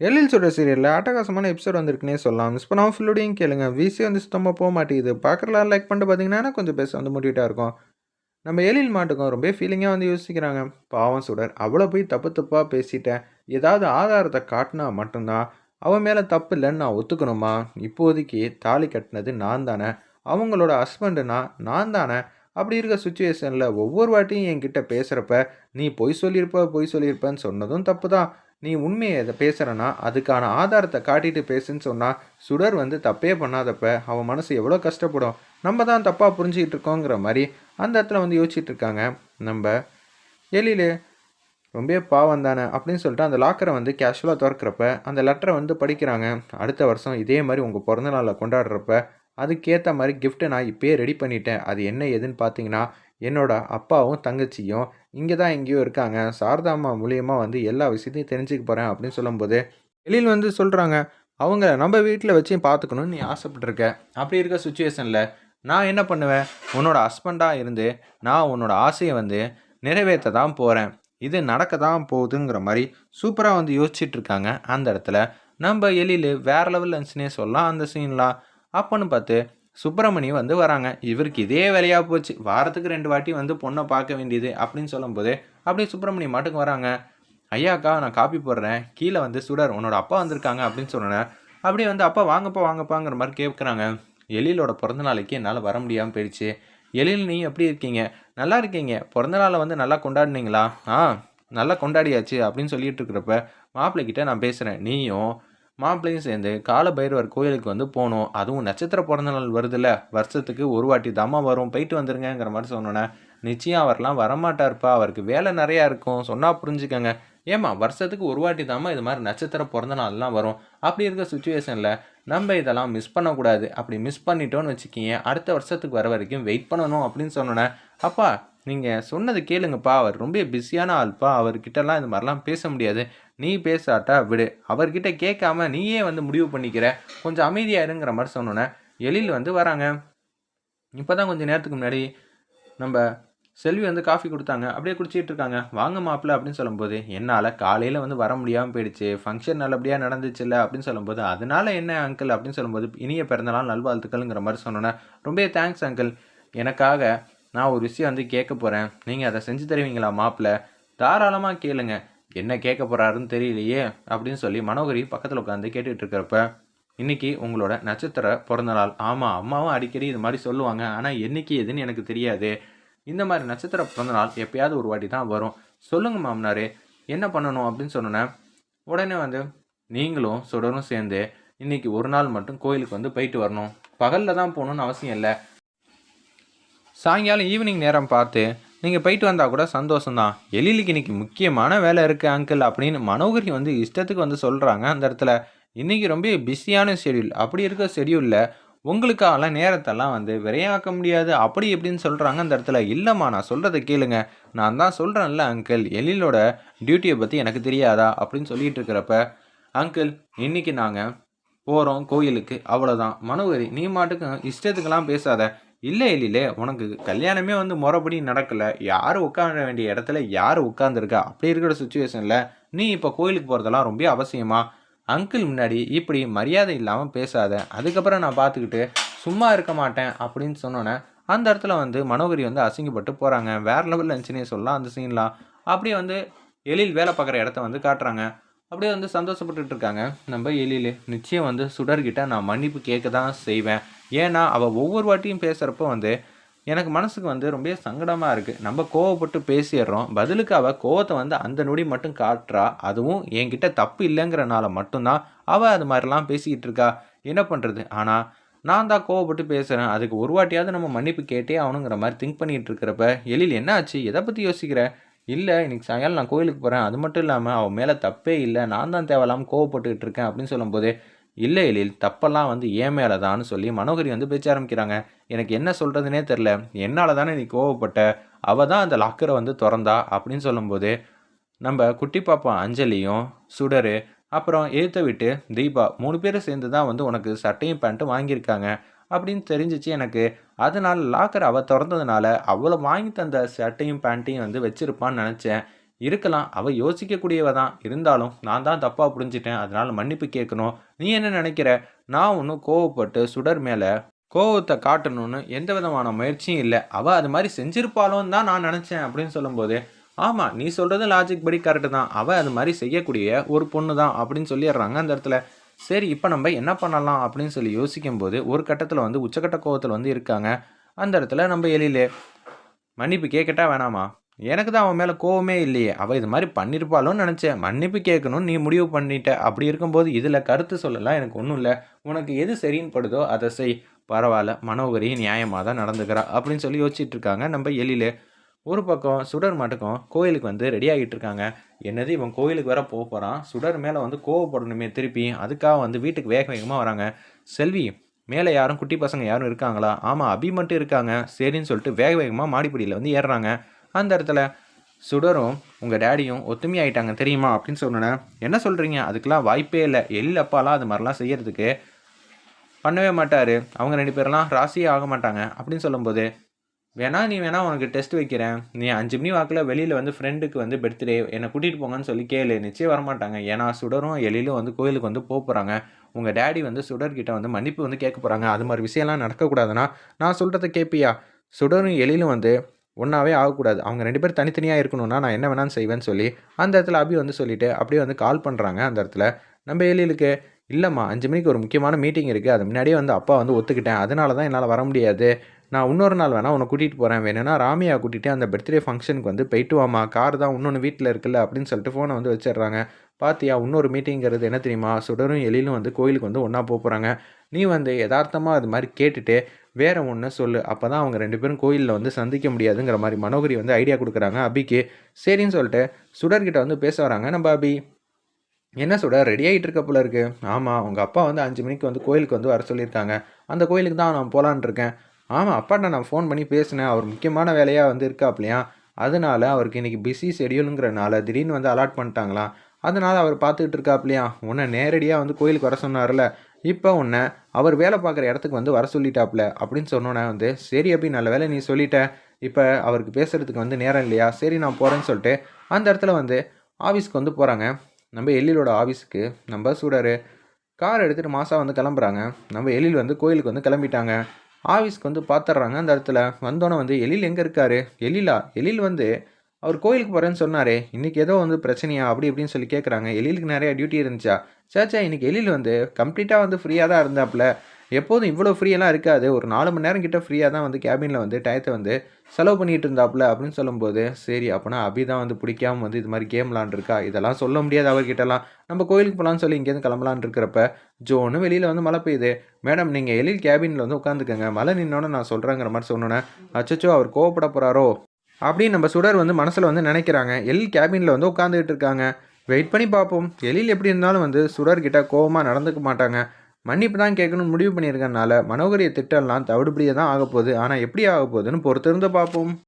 எழில் சொல்கிற சீரியலில் அட்டகாசமான எபிசோட் வந்திருக்குனே சொல்லலாம். மிஸ் பண்ணாமல் ஃபுல்லோடையும் கேளுங்க. விசி வந்து சுத்தமாக போக மாட்டேங்குது. பார்க்குறலாம் லைக் பண்ணிட்டு பார்த்தீங்கன்னா கொஞ்சம் பேச வந்து முடிவிட்டா இருக்கும். நம்ம எழில் மாட்டுக்கும் ரொம்ப ஃபீலிங்காக வந்து யோசிக்கிறாங்க. பாவம் சுடர் அவ்வளோ போய் தப்பு தப்பாக பேசிட்டேன். ஏதாவது ஆதாரத்தை காட்டினா மட்டும்தான். அவன் மேலே தப்பு இல்லைன்னு நான் ஒத்துக்கணுமா? இப்போதைக்கு தாலி கட்டினது நான் தானே. அவங்களோட ஹஸ்பண்டுனா நான் தானே? அப்படி இருக்க சுச்சுவேஷனில் ஒவ்வொரு வாட்டியும் என்கிட்ட பேசுகிறப்ப நீ பொய் சொல்லியிருப்ப பொய் சொல்லியிருப்பேன்னு சொன்னதும் தப்பு தான் நீ உண்மையை இதை பேசுகிறனா அதுக்கான ஆதாரத்தை காட்டிட்டு பேசுன்னு சொன்னால் சுடர் வந்து தப்பே பண்ணாதப்ப அவன் மனசு எவ்வளோ கஷ்டப்படும்? நம்ம தான் தப்பாக புரிஞ்சுக்கிட்டு இருக்கோங்கிற மாதிரி அந்த இடத்துல வந்து யோசிச்சுட்டு இருக்காங்க. நம்ம எழிலு ரொம்ப பாவம் தானே அப்படின்னு சொல்லிட்டு அந்த லாக்கரை வந்து கேஷுவலாக திறக்கிறப்ப அந்த லெட்டரை வந்து படிக்கிறாங்க. அடுத்த வருஷம் இதே மாதிரி உங்கள் பிறந்தநாளில் கொண்டாடுறப்ப அதுக்கேற்ற மாதிரி கிஃப்ட்டை நான் இப்போயே ரெடி பண்ணிட்டேன். அது என்ன ஏதுன்னு பார்த்தீங்கன்னா என்னோட அப்பாவும் தங்கச்சியும் இங்கே தான் எங்கேயோ இருக்காங்க. சாரதாம்மா மூலியமாக வந்து எல்லா விஷயத்தையும் தெரிஞ்சுக்க போகிறேன் அப்படின்னு சொல்லும்போது எழில் வந்து சொல்கிறாங்க அவங்க நம்ம வீட்டில் வச்சு பார்த்துக்கணும்னு நீ ஆசைப்பட்டிருக்க. அப்படி இருக்க சுச்சுவேஷனில் நான் என்ன பண்ணுவேன்? உன்னோட ஹஸ்பண்டாக இருந்து நான் உன்னோட ஆசையை வந்து நிறைவேற்ற தான் போகிறேன் இது நடக்க தான் போகுதுங்கிற மாதிரி சூப்பராக வந்து யோசிச்சுட்டு இருக்காங்க. அந்த இடத்துல நம்ம எழில் வேறு லெவல் இருந்துச்சுன்னே சொல்லலாம். அந்த சீன்லாம் அப்போன்னு பார்த்து சுப்பிரமணி வந்து வராங்க. இவருக்கு இதே வேலையாக போச்சு. வாரத்துக்கு ரெண்டு வாட்டி வந்து பொண்ணை பார்க்க வேண்டியது அப்படின்னு சொல்லும்போது அப்படியே சுப்பிரமணி மாட்டுக்கு வராங்க. ஐயாக்கா நான் காப்பி போடுறேன். கீழே வந்து சுடர். உன்னோட அப்பா வந்திருக்காங்க அப்படின்னு சொன்னேன் அப்படியே வந்து அப்பா வாங்கப்பா வாங்கப்பாங்கிற மாதிரி கேட்குறாங்க. எழிலோட பிறந்த நாளைக்கு என்னால் வர முடியாமல் போயிடுச்சு. எழில் நீ எப்படி இருக்கீங்க? நல்லா இருக்கீங்க. பிறந்த நாளை வந்து நல்லா கொண்டாடினீங்களா? ஆ நல்லா கொண்டாடியாச்சு அப்படின்னு சொல்லிட்டு இருக்கிறப்ப மாப்பிள்ளைக்கிட்ட நான் பேசுகிறேன் நீயும் மாப்பிள்ளையும் சேர்ந்து கால பைரவர் கோயிலுக்கு வந்து போகணும் அதுவும் நட்சத்திர பிறந்த நாள் வருதுல்ல. வருஷத்துக்கு ஒரு வாட்டி தாமா வரும். போயிட்டு வந்துருங்கிற மாதிரி சொன்னோன்னே நிச்சயம் அவர்லாம் வரமாட்டார்ப்பா. அவருக்கு வேலை நிறையா இருக்கும். சொன்னால் புரிஞ்சுக்கங்க. ஏம்மா வருஷத்துக்கு ஒரு வாட்டி தாம்மா இது மாதிரி நட்சத்திர பிறந்த நாள்லாம் வரும். அப்படி இருக்க சுச்சுவேஷனில் நம்ம இதெல்லாம் மிஸ் பண்ணக்கூடாது. அப்படி மிஸ் பண்ணிட்டோன்னு வச்சுக்கிங்க. அடுத்த வருஷத்துக்கு வர வரைக்கும் வெயிட் பண்ணணும் அப்படின்னு சொன்னோன்னே அப்பா நீங்கள் சொன்னது கேளுங்கப்பா. அவர் ரொம்ப பிஸியான ஆள்ப்பா. அவர்கிட்டலாம் இந்த மாதிரிலாம் பேச முடியாது. நீ பேசாட்டா விடு. அவர்கிட்ட கேட்காம நீயே வந்து முடிவு பண்ணிக்கிற. கொஞ்சம் அமைதியாக இருங்கிற மாதிரி சொன்னோன்னே எழில் வந்து வராங்க. இப்போ தான் கொஞ்சம் நேரத்துக்கு முன்னாடி நம்ம செல்வி வந்து காஃபி கொடுத்தாங்க. அப்படியே குடிச்சிட்டு இருக்காங்க. வாங்க மாப்பிள்ள அப்படின்னு சொல்லும்போது என்னால் காலையில் வந்து வர முடியாமல் போயிடுச்சு. ஃபங்க்ஷன் நல்லபடியாக நடந்துச்சுல்ல அப்படின்னு சொல்லும்போது அதனால என்ன அங்கிள் அப்படின்னு சொல்லும்போது இனிய பிறந்தநாள் நல்வாழ்த்துக்கள்ங்கிற மாதிரி சொன்னோன்னே ரொம்ப தேங்க்ஸ் அங்கிள் எனக்காக நான் ஒரு விஷயம் வந்து கேட்க போகிறேன் நீங்கள் அதை செஞ்சு தருவீங்களா மாப்பிள்ள தாராளமாக கேளுங்க. என்ன கேட்க போகிறாருன்னு தெரியலையே அப்படின்னு சொல்லி மனோகரி பக்கத்தில் உட்காந்து கேட்டுக்கிட்டு இருக்கிறப்ப இன்னைக்கு உங்களோட நட்சத்திர பிறந்த நாள் ஆமாம் அம்மாவும் அடிக்கடி இது மாதிரி சொல்லுவாங்க. ஆனால் என்னைக்கு எதுன்னு எனக்கு தெரியாது. இந்த மாதிரி நட்சத்திர பிறந்த நாள் எப்பயாவது ஒரு வாட்டி தான் வரும். சொல்லுங்க மாமனாரே என்ன பண்ணணும் அப்படின்னு சொன்னோன்னே உடனே வந்து நீங்களும் சுடரும் சேர்ந்து இன்னைக்கு ஒரு நாள் மட்டும் கோயிலுக்கு வந்து போயிட்டு வரணும். பகலில் தான் போகணுன்னு அவசியம் இல்லை. சாயங்காலம் ஈவினிங் நேரம் பார்த்து நீங்கள் போயிட்டு வந்தால் கூட சந்தோஷம்தான். எழிலுக்கு இன்னைக்கு முக்கியமான வேலை இருக்குது அங்கிள் அப்படின்னு மனோகரி வந்து இஷ்டத்துக்கு வந்து சொல்கிறாங்க அந்த இடத்துல இன்றைக்கி ரொம்ப பிஸியான ஷெடியூல் அப்படி இருக்க ஷெடியூலில் உங்களுக்காகலாம் நேரத்தெல்லாம் வந்து விரையாக்க முடியாது. அப்படி எப்படின்னு சொல்கிறாங்க அந்த இடத்துல இல்லைம்மா நான் சொல்கிறத கேளுங்க. நான் தான் சொல்கிறேன்ல அங்கிள் எழிலோட டியூட்டியை பற்றி எனக்கு தெரியாதா? அப்படின்னு சொல்லிட்டு இருக்கிறப்ப அங்கிள் இன்றைக்கி நாங்கள் போகிறோம் கோயிலுக்கு. அவ்வளோதான் மனோகரி நீ மாட்டுக்கும் இஷ்டத்துக்கெல்லாம் பேசாத. இல்லை இல்லையிலே உனக்கு கல்யாணமே வந்து முறைப்படி நடக்கலை. யார் உட்கார வேண்டிய இடத்துல யார் உட்காந்துருக்கா அப்படி இருக்கிற சுச்சுவேஷனில் நீ இப்போ கோயிலுக்கு போகிறதெல்லாம் ரொம்ப அவசியமா? அங்கிள் முன்னாடி இப்படி மரியாதை இல்லாமல் பேசாத. அதுக்கப்புறம் நான் பார்த்துக்கிட்டு சும்மா இருக்க மாட்டேன் அப்படின்னு சொன்னோன்னே அந்த இடத்துல வந்து மனோகரி வந்து அசிங்கப்பட்டு போகிறாங்க வேற லெவலில் இருந்துச்சுன்னே சொல்லலாம் அந்த சீன்லாம் அப்படியே வந்து எழில் வேலை பார்க்குற இடத்த வந்து காட்டுறாங்க. அப்படியே வந்து சந்தோஷப்பட்டுட்டு இருக்காங்க. நம்ம எழில் நிச்சயம் வந்து சுடர்கிட்ட நான் மன்னிப்பு கேட்க தான் செய்வேன். ஏன்னா அவள் ஒவ்வொரு வாட்டியும் பேசுகிறப்போ வந்து எனக்கு மனசுக்கு வந்து ரொம்ப சங்கடமாக இருக்குது நம்ம கோவப்பட்டு பேசிடுறோம். பதிலுக்கு அவள் கோவத்தை வந்து அந்த நொடி மட்டும் காட்டுறா. அதுவும் என்கிட்ட தப்பு இல்லைங்கிறனால மட்டும்தான் அவள் அது மாதிரிலாம் பேசிக்கிட்டு இருக்கா. என்ன பண்ணுறது ஆனால் நான் தான் கோவப்பட்டு பேசுகிறேன் அதுக்கு ஒரு வாட்டியாவது நம்ம மன்னிப்பு கேட்டே ஆகணுங்கிற மாதிரி திங்க் பண்ணிகிட்டு இருக்கிறப்ப எழில் என்ன ஆச்சு? எதை பற்றி யோசிக்கிற? இல்லை இன்றைக்கி சாயங்காலம் நான் கோயிலுக்கு போகிறேன் அது மட்டும் இல்லாமல் அவன் மேலே தப்பே இல்லை. நான் தான் தேவையில்லாமல் கோவப்பட்டுக்கிட்டு இருக்கேன். அப்படின்னு சொல்லும்போது இல்லை எழில் தப்பெல்லாம் வந்து ஏன் மேலே தான்னு சொல்லி மனோகரி வந்து பேச்ச ஆரம்பிக்கிறாங்க. எனக்கு என்ன சொல்கிறதுனே தெரில. என்னால் தானே நீ கோவப்பட்ட? அவள் தான் அந்த லாக்கரை வந்து திறந்தா அப்படின்னு சொல்லும்போது நம்ம குட்டி பாப்பா அஞ்சலியும் சுடரு அப்புறம் எழுத்த விட்டு தீபா மூணு பேரும் சேர்ந்து தான் வந்து உனக்கு சட்டையும் பேண்ட்டும் வாங்கியிருக்காங்க அப்படின்னு தெரிஞ்சிச்சு எனக்கு. அதனால் லாக்கர் அவள் திறந்ததுனால அவ்வளோ வாங்கி தந்த சட்டையும் பேண்ட்டையும் வந்து வச்சுருப்பான்னு நினச்சேன். இருக்கலாம். அவள் யோசிக்கக்கூடியவ தான். இருந்தாலும் நான் தான் தப்பாக புரிஞ்சிட்டேன். அதனால் மன்னிப்பு கேட்கணும். நீ என்ன நினைக்கிற? நான் ஒன்றும் கோவப்பட்டு சுடர் மேலே கோவத்தை காட்டணும்னு எந்த விதமான முயற்சியும் இல்லை. அவள் அது மாதிரி செஞ்சிருப்பாளோன்னு தான் நான் நினச்சேன் அப்படின்னு சொல்லும்போது ஆமாம் நீ சொல்கிறது லாஜிக் படி கரெக்டு தான். அவள் அது மாதிரி செய்யக்கூடிய ஒரு பொண்ணு தான் அப்படின்னு சொல்லிடுறாங்க அந்த இடத்துல. சரி இப்போ நம்ம என்ன பண்ணலாம் அப்படின்னு சொல்லி யோசிக்கும்போது ஒரு கட்டத்தில் வந்து உச்சக்கட்ட கோவத்தில் வந்து இருக்காங்க. அந்த இடத்துல நம்ம எழிலே மன்னிப்பு கேட்கட்டா வேணாமா? எனக்கு தான் அவன் மேலே கோவமே இல்லையே. அவள் இது மாதிரி பண்ணியிருப்பாளோன்னு நினச்சேன். மன்னிப்பு கேட்கணும்னு நீ முடிவு பண்ணிட்ட. அப்படி இருக்கும்போது இதில் கருத்து சொல்லலாம் எனக்கு ஒன்றும் இல்லை. உனக்கு எது சரின்னு படுதோ அதை செய். பரவாயில்ல மனோகரி நியாயமாக தான் நடந்துக்கிறா அப்படின்னு சொல்லி யோசிச்சுட்டு இருக்காங்க. நம்ம எழிலே ஒரு பக்கம் சுடர் மட்டுக்கும் கோயிலுக்கு வந்து ரெடி ஆகிட்டு இருக்காங்க. என்னது இவன் கோயிலுக்கு வேற போக போகிறான் சுடர் மேலே வந்து கோவப்படணுமே திருப்பி. அதுக்காக வந்து வீட்டுக்கு வேக வேகமாக வராங்க. செல்வி மேலே யாரும் குட்டி பசங்க யாரும் இருக்காங்களா? ஆமாம் அபி மட்டும் இருக்காங்க. சரின்னு சொல்லிட்டு வேக வேகமாக மாடிப்படியில் வந்து ஏறுறாங்க. அந்த இடத்துல சுடரும் உங்கள் டேடியும் ஒத்துமையாயிட்டாங்க தெரியுமா? அப்படின்னு சொன்னேன் என்ன சொல்கிறீங்க அதுக்கெலாம் வாய்ப்பே இல்லை. எழில் அப்பாலாம் அது மாதிரிலாம் செய்கிறதுக்கு பண்ணவே மாட்டார். அவங்க ரெண்டு பேரெல்லாம் ராசியே ஆக மாட்டாங்க. அப்படின்னு சொல்லும்போது வேணா நீ வேணா உனக்கு டெஸ்ட் வைக்கிறேன். நீ அஞ்சு மணி வாக்கில் வெளியில் வந்து ஃப்ரெண்டுக்கு வந்து பர்த்டே என்னை கூட்டிகிட்டு போங்கன்னு சொல்லி கேளு. நிச்சயம் வரமாட்டாங்க. ஏன்னா சுடரும் எழிலும் வந்து கோயிலுக்கு வந்து போக போகிறாங்க உங்கள் டேடி வந்து சுடர்கிட்ட வந்து மன்னிப்பு வந்து கேட்க போகிறாங்க அது மாதிரி விஷயம்லாம் நடக்கக்கூடாதுன்னா நான் சொல்கிறத கேட்பியா சுடரும் எழிலும் வந்து ஒன்றாவே ஆகக்கூடாது. அவங்க ரெண்டு பேர் தனித்தனியாக இருக்கணும்னா நான் என்ன வேணாலும் செய்வேன்னு சொல்லி அந்த இடத்துல அபி வந்து சொல்லிவிட்டு அப்படியே வந்து கால் பண்ணுறாங்க அந்த இடத்துல. நம்ம எழிலுக்கு இல்லைம்மா அஞ்சு மணிக்கு ஒரு முக்கியமான மீட்டிங் இருக்குது அது முன்னாடியே வந்து அப்பா வந்து ஒத்துக்கிட்டேன். அதனால தான் என்னால் வர முடியாது. நான் இன்னொரு நாள் வேணால் உன்னை கூட்டிகிட்டு போகிறேன் வேணும்னா ராமியா கூட்டிகிட்டு அந்த பர்த்டே ஃபங்க்ஷனுக்கு வந்து போயிட்டு வாமா கார் தான் இன்னொன்று வீட்டில் இருக்குல்ல அப்படின்னு சொல்லிட்டு ஃபோனை வந்து வச்சிடுறாங்க. பாத்தியா இன்னொரு மீட்டிங்கிறது என்ன தெரியுமா? சுடரும் எழிலும் வந்து கோயிலுக்கு வந்து ஒன்றா போக போகிறாங்க நீ வந்து யதார்த்தமாக அது மாதிரி கேட்டுட்டு வேற ஒன்று சொல்லு. அப்போ தான் அவங்க ரெண்டு பேரும் கோயிலில் வந்து சந்திக்க முடியாதுங்கிற மாதிரி மனோகரி வந்து ஐடியா கொடுக்குறாங்க அபிக்கு. சரின்னு சொல்லிட்டு சுடர்கிட்ட வந்து பேச வராங்க. நம்ம அபி என்ன சுடர் ரெடி ஆகிட்டு இருக்க போல இருக்கு. ஆமாம் உங்கள் அப்பா வந்து அஞ்சு மணிக்கு வந்து கோயிலுக்கு வந்து வர சொல்லியிருக்காங்க. அந்த கோயிலுக்கு தான் நான் போகலான் இருக்கேன். ஆமாம் அப்பாட்ட நான் ஃபோன் பண்ணி பேசினேன். அவர் முக்கியமான வேலையாக வந்து இருக்காப்லையா? அதனால அவருக்கு இன்றைக்கி பிஸி ஷெடியூலுங்கிறனால திடீர்னு வந்து அலாட் பண்ணிட்டாங்களாம் அதனால் அவர் பார்த்துக்கிட்டு இருக்காப்லையா? உன்னை நேரடியாக வந்து கோயிலுக்கு வர சொன்னார்ல. இப்போ உன்னை அவர் வேலை பார்க்குற இடத்துக்கு வந்து வர சொல்லிட்டாப்ல அப்படின்னு சொன்னோன்னே வந்து சரி அப்படி நல்ல வேலை நீ சொல்லிட்ட. இப்போ அவருக்கு பேசுகிறதுக்கு வந்து நேரம் இல்லையா? சரி நான் போகிறேன்னு சொல்லிட்டு அந்த இடத்துல வந்து ஆஃபீஸ்க்கு வந்து போகிறாங்க நம்ம எழிலோட ஆஃபீஸுக்கு நம்ம சூடரு கார் எடுத்துகிட்டு மாதம் வந்து கிளம்புறாங்க. நம்ம எழில் வந்து கோயிலுக்கு வந்து கிளம்பிட்டாங்க. ஆஃபீஸ்க்கு வந்து பார்த்துட்றாங்க அந்த இடத்துல. வந்தோன்னே வந்து எழில் எங்கே இருக்காரு? எழிலா? எழில் வந்து அவர் கோயிலுக்கு போகிறேன்னு சொன்னாரே. இன்றைக்கி ஏதோ வந்து பிரச்சனையா? அப்படி இப்படின்னு சொல்லி கேட்குறாங்க எழிலுக்கு நிறையா டியூட்டி இருந்துச்சா? சேச்சா இன்றைக்கி எழில் வந்து கம்ப்ளீட்டாக வந்து ஃப்ரீயாக தான் இருந்தாப்புல. எப்போதும் இவ்வளோ ஃப்ரீயெல்லாம் இருக்காது. ஒரு நாலு மணி நேரம் கிட்ட ஃப்ரீயாக தான் வந்து கேபினில் வந்து டயத்தை வந்து செலவு பண்ணிகிட்டு இருந்தாப்புல அப்படின்னு சொல்லும்போது சரி அப்போனா அபி தான் வந்து பிடிக்காம வந்து இது மாதிரி கேம் விளாண்டுருக்கா? இதெல்லாம் சொல்ல முடியாது அவர்கிட்டலாம். நம்ம கோயிலுக்கு போகலான்னு சொல்லி இங்கேருந்து கிளம்பலான் இருக்கிறப்ப ஜோனு வெளியில் வந்து மழை பெய்யுது. மேடம் நீங்கள் எழில் கேபினில் வந்து உட்காந்துக்கங்க மழை நின்னோன்னு நான் சொல்கிறேங்கிற மாதிரி சொன்னோன்னே அச்சச்சோ அவர் கோவப்பட போகிறாரோ அப்படின்னு நம்ம சுடர் வந்து மனசில் வந்து நினைக்கிறாங்க. எழில் கேபினில் வந்து உட்காந்துக்கிட்டு இருக்காங்க. வெயிட் பண்ணி பார்ப்போம். எழில் எப்படி இருந்தாலும் வந்து சுடர்கிட்ட கோவமாக நடந்துக்க மாட்டாங்க. மன்னிப்பு தான் கேட்கணும்னு முடிவு பண்ணியிருக்கனால மனோகரிய திட்டம்லாம் தவிடுபடியாக தான் ஆக போகுது ஆனால் எப்படி ஆக போகுதுன்னு பொறுத்திருந்து பார்ப்போம்.